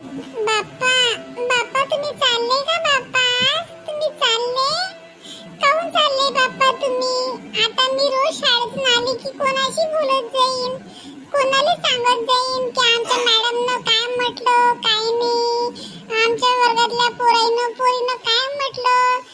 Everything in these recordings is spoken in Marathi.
बाप्पा बाप्पा तुम्ही चालले का बाप्पा? तुम्ही चालले? काऊन चालले बाप्पा तुम्ही? आता मी रोज शाळेतून आले की कोणाशी बोलत जाईन? कोणाला सांगत जाईन की आमच्या मॅडमनं काय म्हटलं काय नाही? आमच्या वर्गातल्या पोराईनं पोरीनं काय म्हटलं?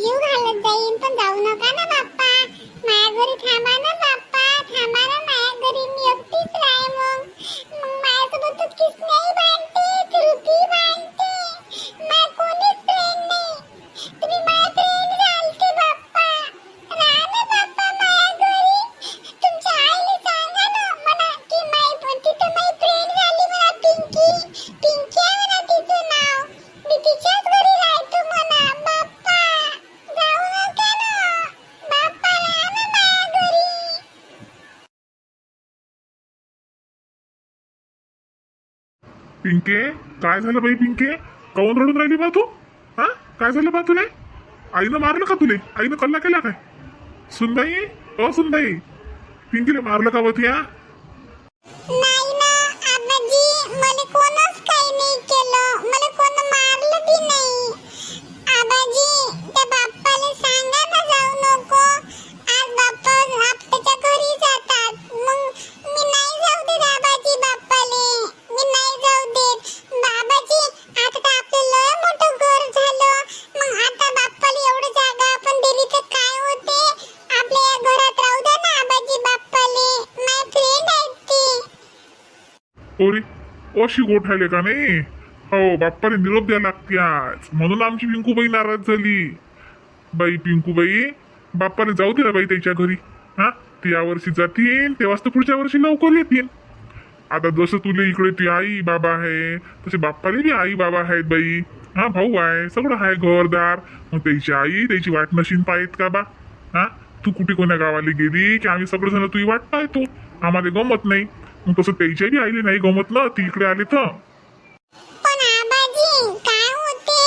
जीव घालत जाईन. पण जाऊ नका ना बाप्पा. माझ्या घरी थांबा ना. पिंके? काय झालं बाई पिंके? कवन रडून राहिली बा तू? हा? काय झालं बा तुले? आईनं मारलं का तुले? आईनं कल्ला केला काय? सुनबाई? अ सुनबाई पिंकीला मारलं का बा तुया नाही ना आबाजी मला कोणच काही नाही केलं. मला कोण मारलं बी नाही. अशी गोठायले का नाही? हो बाप्पाने निरोप द्या लागते आज म्हणून आमची पिंकूबाई नाराज झाली. बाई पिंकूबाई बाप्पाने जाऊ दे ना बाई त्याच्या घरी. हा? ते यावर्षी जातील तेव्हाच तर पुढच्या वर्षी लवकर येतील. आता जसं तुला इकडे ती आई बाबा आहे तसे बाप्पाले बी आई बाबा आहेत बाई. हा भाऊ आहे सगळं आहे घरदार. मग त्याची आई त्याची वाट नशीन पाहित का बा? हा? तू कुठे कोण्या गावाला गेली की आम्ही सगळेजण तुझी वाट पाहतो? आम्हाला गमत नाही. मग तसं त्याच्या बी आईले नाही गमत ना? ती इकडे आले तर. पण आबाजी काय होते?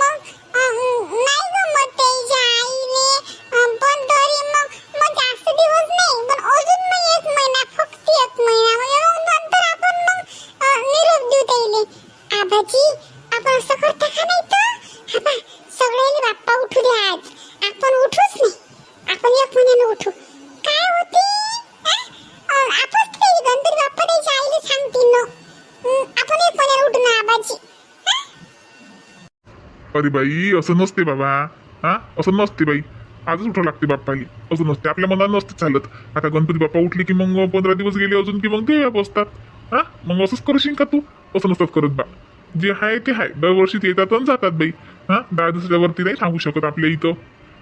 मग अं, नाही गमत त्याच्या आईने अं, पण तरी मग मग जास्त दिवस नाही पण अजून मग एक महिना फक्त एक महिना. म्हणजे नंतर आपण मग अं, निरोप देऊ त्याले. आबाजी अरे बाई? असं नसते बाबा. हा? असं नसते बाई. आजच उठावं लागते बाप्पाली. असं नसते. आपल्या मनात नसते चालत. आता गणपती बाप्पा उठले की मग पंधरा दिवस गेले अजून की मग ते बसतात. हा? मग असंच करशील का तू? असं नसतात करत बा. जे आहे ते आहे दरवर्षी ते येतात आणि जातात बाई. हा? दहा दिवसाच्या वरती नाही सांगू शकत आपल्या इथं.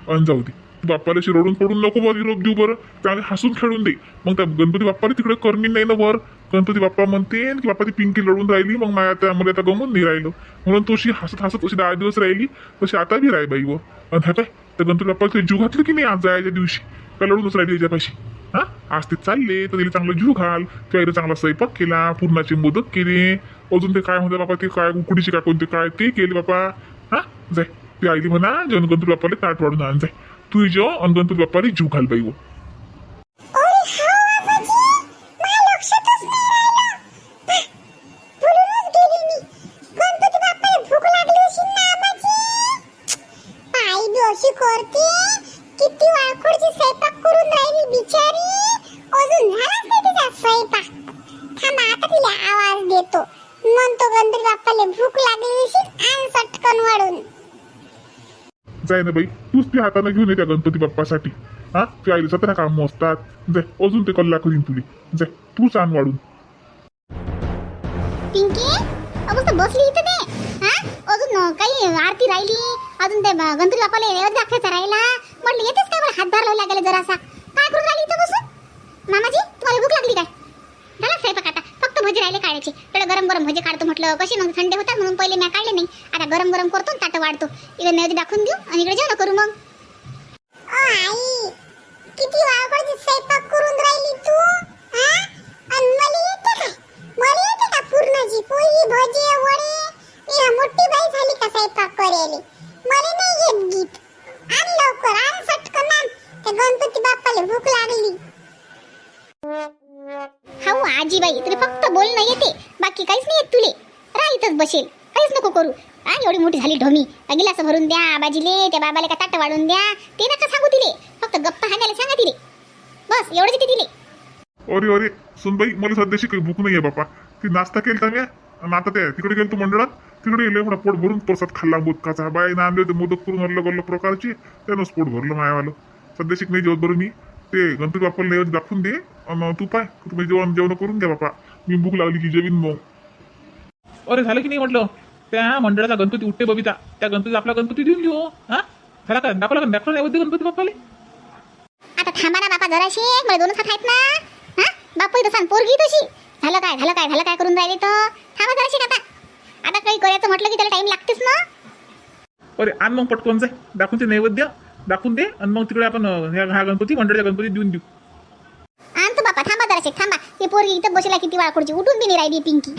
आणि जाऊ दे. बाप्पाला अशी पडून नको बरं निरोप देऊ बरं. त्याने हसून खेळून दे. मग त्या गणपती बाप्पाला तिकडे करणी नाही ना वर. गणपती बाप्पा म्हणते की बाप्पा ती पिंकी लढून राहिली. मग माझ्या आता मला आता गमून नाही राहिलं. म्हणून तशी हसत हसत तशी दहा दिवस राहिली. तशी आता बी राही बाई व. आणि ह्या काय? त्या गणपती बाप्पाला जीव घातलं की नाही आज जायच्या दिवशी? का लढूनच राहिली याच्यापाशी? हा? आज ते चालले तर तिला चांगलं जीव घाल. त्या आईला चांगला स्वयंपाक केला पूर्णाचे मोदक केले. अजून ते काय म्हणतात बाप्पा ते काय उकडीचे काय कोणते काय? ते केले बापा हा? जाय. ती आईली म्हणा जेवण गणपती बाप्पाला ताट वाढून आण जाय. तू जो आणि गणपती बाप्पाला जीव घाल बाई व अरे हा आबाजी माझ्या लक्षातच नाही राहिलं पहा, भुलूनच गेली मी गणपती बाप्पाला भूक लागली असेल ना आबाजी आई बी अशी करते किती वाळखोडची स्वयंपाक करून राहिली बिचारी अजून झालाच नाही तिचा स्वयंपाक थांबा आता तिला आवाज देतो म्हणतो गणपती बाप्पाला भूक लागली असेल आण सटकन वाढून जाय ना बाई. तूच ती हाताने घेऊन ये त्या गणपती बाप्पासाठी. हा? ते आईला सतरा काम असतात जाय अजून ते कल्ला करीन तुझी जाय तूच आण वाढून. पिंकी अवस्था बसली इथं ते. हा? अजून काही आरती राहिली? अजून ते गणपती बाप्पाला नैवेद्य दाखवायचा राहिला? म्हटलं येतेच काय? मला हातभार लावला गेला जरासा. काय करून राहिली इथं बसून? मामाजी तुम्हाला भूक लागली काय? झाला स्वयंपाक भजे राहिले काढायचे. थोडं गरम गरम भजे काढतो म्हटलं कशी? मग थंडे होतात म्हणून पहिले मी काढले नाही. आता गरम गरम करतो आणि ताटं वाढतो. इकडे नैवेद्य दाखवून देऊ आणि इकडे जेवण करू मग. येते. बाकी काहीच नाही येत तुले. राह बसेल. काहीच नको करू. हा एवढी मोठी झाली ढोमी. गिलास भरून द्या आबाजीले त्या बाबाला का ताट वाढून द्या. ते नका सांगू तिले. फक्त गप्पा हाणायला सांगा तिले. बस एवढंच ते तिले. अरे अरे सुनबाई मला सध्याशी काही भूक नाही बापा. ती नाश्ता केलता मी आणि आता ते तिकडे गेलो मंडळात. तिकडे गेले म्हणा पोट भरून प्रसाद खाल्ला मोदकाचा. बाईनं आणले होते मोदक करून अलग अलग प्रकारची. त्यानंच पोट भरलं मायावालं. सध्याशी नाही जेवत बरं मी. ते गणपती बाप्पाला नैवेद्य दाखवून दे. तू पाय. तुम्ही जेवण जेवण करून घ्या बापा. मी भूक लागली की जेवीन मग. अरे झालं की नाही म्हटलं? त्या मंडळाचा गणपती उठते बबिता. त्या गणपती आपला गणपती देऊन घेऊ हा? झाला का? दाखवला का? दाखवला नैवेद्य गणपती बाप्पाले? आता थांबा ना बापा जराशे मला दोनच हात आहेत ना. हा? बापू इथं सांग पोरगी तशी झालं काय झालं काय झालं काय करून राहिले तर थांबा जराशे आता. आता काही करायचं म्हटलं की त्याला टाइम लागतेच ना. अरे आण मग पटकन जाय. दाखवून ते नैवेद्य दाखवून दे. आणि मग तिकडे आपण अं, ह्या हा गणपती मंडळाच्या गणपती देऊन देऊ. बापा थांबा. ते पोरगी इथं बसला किती वाळखोडची उठून बी नाही राहिली पिंकी.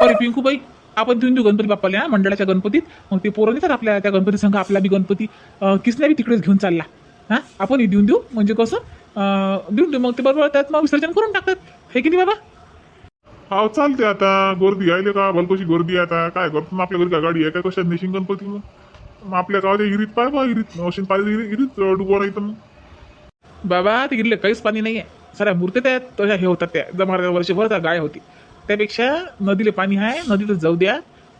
अरे पिंकूबाई आपण देऊन देऊ गणपती बाप्पाला हा मंडळाच्या गणपतीत. मग ते पोरं येतात आपल्या त्या गणपती संघ आपला बी गणपती. अं, किसल्या बी तिकडेच घेऊन चालला. हा आपण देऊन देऊ. म्हणजे कसं? अं, देऊन देऊ. मग ते बरोबर त्यात मग विसर्जन करून टाकतात. हे की नाही बाबा? हा चालते आता. गर्दी आहे का? भलकोशी गर्दी आहे आता. काय करतो? मग आपल्या घरी काय गाडी आहे? काय कशात नेशिंग गणपती मग? मग आपल्या गावाच्या हिरीत पाय बा हिरीत अशी पाहिजे हिरीत हिरीत डुबवा नाही तर मग. बाबा ते गिरले काहीच पाणी नाही आहे साऱ्या मूर्त्या त्या तशा हे होतात त्या. जमा वर्षभर त्या गाय होती. त्यापेक्षा नदीला पाणी आहे नदीत जाऊ द्या.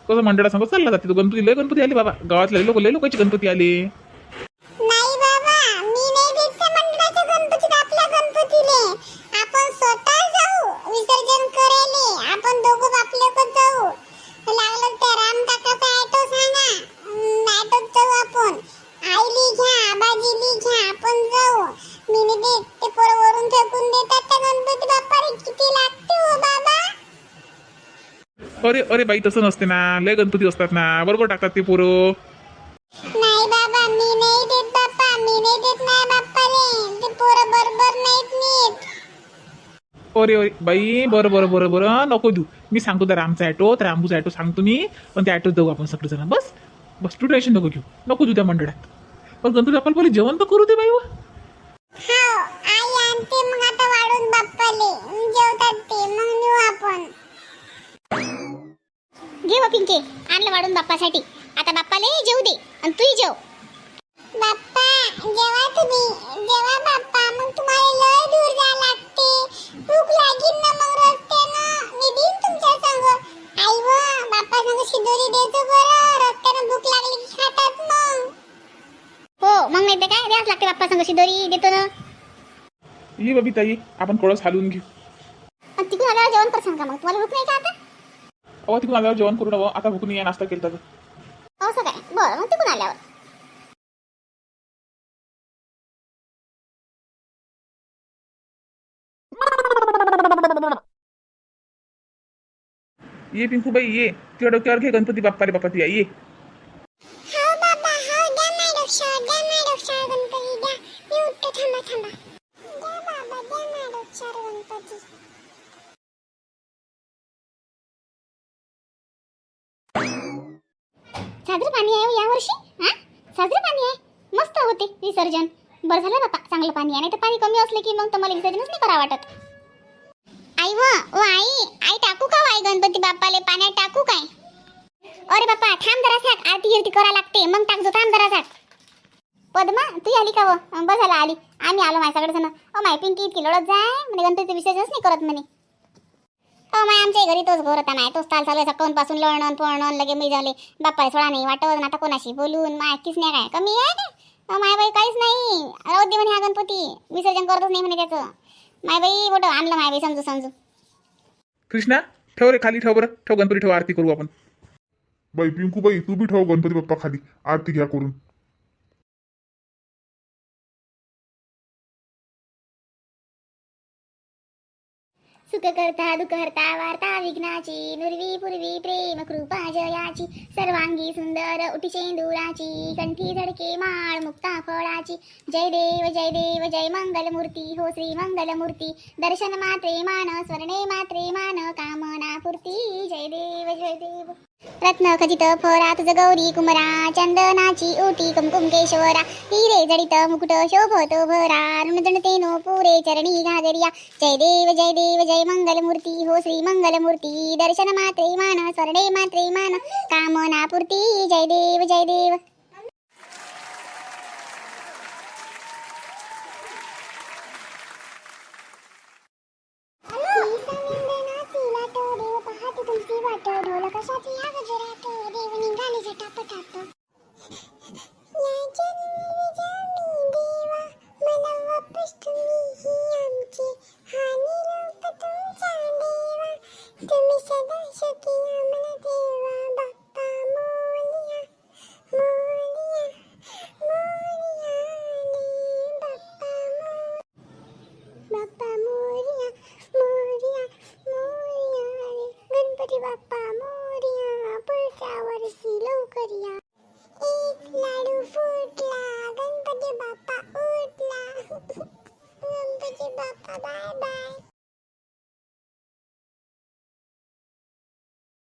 कसं मंडळा सांगत चालला जाते तो गणपती लय गणपती आले बाबा. गावातले लोक लय लोकांचे गणपती आले. आपण स्वतः जाऊ विसर्जन करायले. आपण दोघं अरे अरे बाई तसं नसते ना. लय गणपती असतात ना. बरोबर टाकतात ते पोरं. नाही बाबा मी नाही देत बाप्पा. मी नाही देत नाही बाप्पाले. ते पोरं बरोबर नाहीत नीट. अरे अरे बाई बरं बरं बरं बरं. नको देऊ. मी सांगतो त्या रामचा ॲटो. त्या रामूचा ॲटो सांगतो मी. पण त्या ॲटोत जाऊ आपण सगळेजण. बस. बस तू टेन्शन नको घेऊ. नको देऊ त्या मंडळात. पण गणपती आपण पहिले जेवण तर करू दे बाई व. हाव आई आणते मग आता वाढून बाप्पाले ते मग नेऊ आपण घे व पिंके आणलं वाढून बाप्पासाठी. आता बाप्पाले जेऊ दे आणि तूही जेव. बाप्पा जेवा तुम्ही. जेवा बाप्पा मग तुम्हाला लय दूर जा लागते. भूक लागीन ना मग रस्त्यानं. मी देईन तुमच्या संग. आई व बाप्पा संग शिदोरी देतो बरं. रस्त्यानं भूक लागली की खातात मग. हो मग नाही तर काय? द्याच लागते बाप्पा संग शिदोरी देतो ना. ये बाबी ताई आपण कळस हालवून घेऊ. आणि तिकडून आल्यावर जेवण कर सांगा मग? तुम्हाला भूक नाही का आता? अहो तिकडून आल्यावर जेवण करू नवं आता भूक नाही नाश्ता केला तर असं काय बरं मग तिकडून आल्यावर. ये पिंकूबाई ये. तुझ्या डोक्यावर घे गणपती बाप्पा रे बाप्पा तुया ये. साजरी पाणी आहे हो या यावर्षी हा? साजरी पाणी आहे? मस्त होते विसर्जन. बरं झालं बापा चांगलं पाणी आहे. नाही तर पाणी कमी असलं की मग तर मला विसर्जनच नाही करा वाटत. आई व ओ आई आई टाकू का आई गणपती बाप्पाले? पाण्यात टाकू काय? अरे बाप्पा थांब जरासाक आरती गिरती करा लागते. मग टाकजो थांब जरासाक पद्मा तू आली का व? अं, झालं आली. आम्ही आलो माझ्याकडे जण. अ माय पिंकी इतकी लढत जाय. म्हणजे गणपतीचं विसर्जनच नाही करत म्हणे. माय आमच्या घरी तोच घोर होता माय तोच ताल चालू आहे सकाळून पासून लढणं पळणं लगे मी झाले. बाप्पा सोळा नाही वाटत आता कोणाशी बोलून? माय किस नाही काय? कमी आहे अ, माय बाई काहीच नाही. राहू दे म्हणे हा गणपती. विसर्जन करतच नाही म्हणे त्याचं. माय बाई बोट आणलं माय बाई समजू समजू. कृष्णा ठेव रे खाली ठेव बरं. ठेव गणपती ठेव आरती करू आपण. बाई पिंकूबाई तू बी ठेव गणपती बाप्पा खाली. आरती घ्या करून. सुख करता दुःख हरता वार्ता विघ्नाची नुरवी पूर्वी प्रेम कृपा जयाची सर्वांगी सुंदर उठी शेंदुराची कंठी झडके माळ मुक्ता फळाची. जय देव जय देव जय मंगल मूर्ती हो श्री मंगल मूर्ती दर्शन मात्रे मान स्वर्णे मात्रे मान कामना पूर्ती. जय देव जय देव. रत्न खचित फरा तुझ गौरी कुमरा चंदनाची ओटी कुमकुम केशवरा हिरे जडित मुकुट शोभतो भरा नो पुरे चरणी घागरिया जय देव जय देव जय मंगलमूर्ती हो श्री मंगलमूर्ती दर्शन मात्रे मान स्वर्णे मात्रे मान कामना पूर्ती जय देव जय देव. वाट ढोल कशाची या गजरात देव निघाले झटापटात या जन्मी जामी देवा मला वापस तुम्ही ही आमची हानी रूप तुमचा देवा तुम्ही सदा शकी आम्हाला देवा बाप्पा मोलिया मोलिया मोलिया रे बाप्पा मोलिया बाप्पा